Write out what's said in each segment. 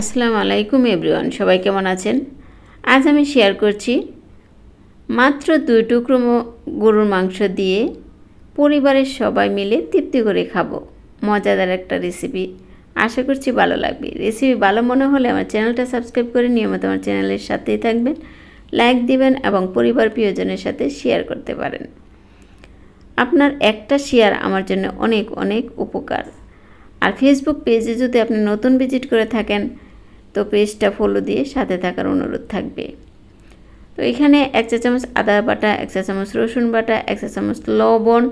আসসালামু আলাইকুম এভরিওয়ান, সবাই কেমন আছেন? আজ আমি শেয়ার করছি মাত্র দুই টুকরো গরুর মাংস দিয়ে পরিবারের সবাই মিলে তৃপ্তি করে খাব। মজাদার একটা রেসিপি আশা করছি ভালো লাগবে। রেসিপি ভালো মনে হলে আমার চ্যানেলটা সাবস্ক্রাইব করে নিয়মিত আমার চ্যানেলের সাথেই থাকবেন লাইক দিবেন এবং পরিবার প্রিয়জনের সাথে শেয়ার করতে পারেন। আপনার একটা শেয়ার আমার জন্য অনেক অনেক উপকার। আর ফেসবুক পেজে যদি আপনি নতুন ভিজিট করে থাকেন তো পেজটা ফলো দিয়ে সাথে থাকার অনুরোধ থাকবে। তো এখানে এক চা চামচ আদা বাটা, এক চা চামচ রসুন বাটা, এক চা চামচ লবণ,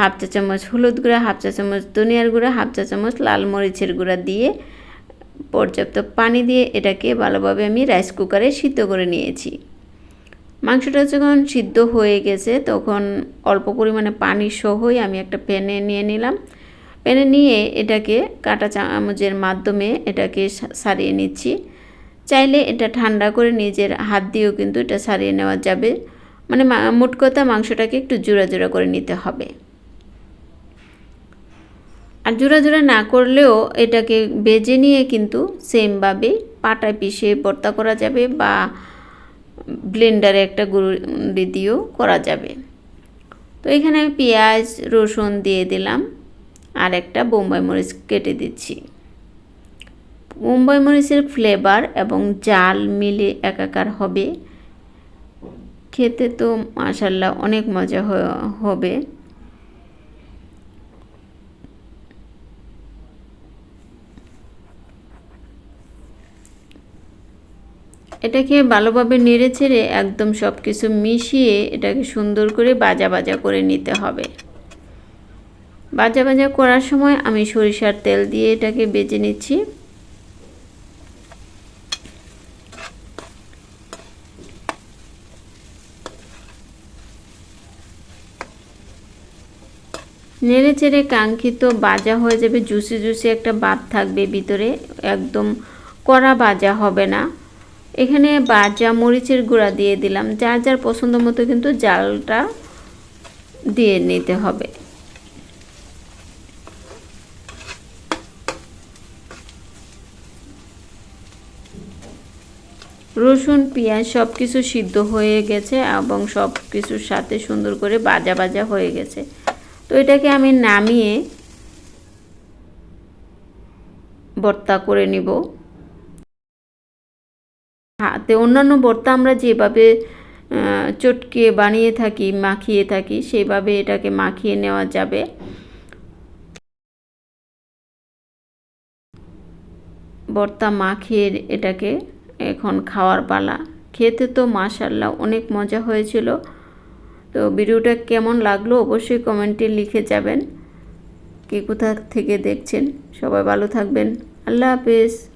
হাফ চা চামচ হলুদ গুঁড়া, হাফ চা চামচ ধনিয়ার গুঁড়া, হাফ চা চামচ লাল মরিচের গুঁড়া দিয়ে পর্যাপ্ত পানি দিয়ে এটাকে ভালোভাবে আমি রাইস কুকারে সিদ্ধ করে নিয়েছি। মাংসটা যখন সিদ্ধ হয়ে গেছে তখন অল্প পরিমাণে পানি সহই আমি একটা প্যানে নিয়ে নিলাম। প্যানে নিয়ে এটাকে কাঁটা চামচের মাধ্যমে এটাকে সারিয়ে নিচ্ছি। চাইলে এটা ঠান্ডা করে নিজের হাত দিয়েও কিন্তু এটা সারিয়ে নেওয়া যাবে। মানে মোট কথা মাংসটাকে একটু জোড়া জোড়া করে নিতে হবে। আর জোড়া জোড়া না করলেও এটাকে বেজে নিয়ে কিন্তু সেমভাবে পাটায় পিষে ভর্তা করা যাবে বা ব্লেন্ডারে একটা গুঁড়ি দিয়েও করা যাবে। তো এখানে আমি পেঁয়াজ, রসুন দিয়ে দিলাম। আর একটা বোম্বাই মরিচ কেটে দিচ্ছি। বোম্বাই মরিচের ফ্লেভার এবং জাল মিলে একাকার হবে। খেতে তো মাশাল্লাহ অনেক মজা হবে। এটাকে ভালোভাবে নেড়ে ছেড়ে একদম সব কিছু মিশিয়ে এটাকে সুন্দর করে বাজা বাজা করে নিতে হবে। বাজা বাজা করার সময় আমি সরিষার তেল দিয়ে এটাকে বেজে নিচ্ছি। নেড়ে চেড়ে কাঙ্ক্ষিত বাজা হয়ে যাবে, জুসি জুসি একটা ভাব থাকবে ভিতরে, একদম কড়া বাজা হবে না। এখানে বাজা মরিচের গুঁড়া দিয়ে দিলাম, যার যার পছন্দ মতো কিন্তু জালটা দিয়ে নিতে হবে। রসুন, পেঁয়াজ সব কিছু সিদ্ধ হয়ে গেছে এবং সব কিছুর সাথে সুন্দর করে বাজা বাজা হয়ে গেছে। তো এটাকে আমি নামিয়ে ভর্তা করে নিব। হাতে অন্যান্য ভর্তা আমরা যেভাবে চটকে বানিয়ে থাকি, মাখিয়ে থাকি সেইভাবে এটাকে মাখিয়ে নেওয়া যাবে। ভর্তা মাখিয়ে এটাকে এখন খাওয়ার পালা। খেতে তো মাশাল্লাহ অনেক মজা হয়েছিল। তো ভিডিওটা কেমন লাগল অবশ্যই কমেন্টে লিখে যাবেন। কে কোথা থেকে দেখছেন? সবাই ভালো থাকবেন। আল্লাহ হাফেজ।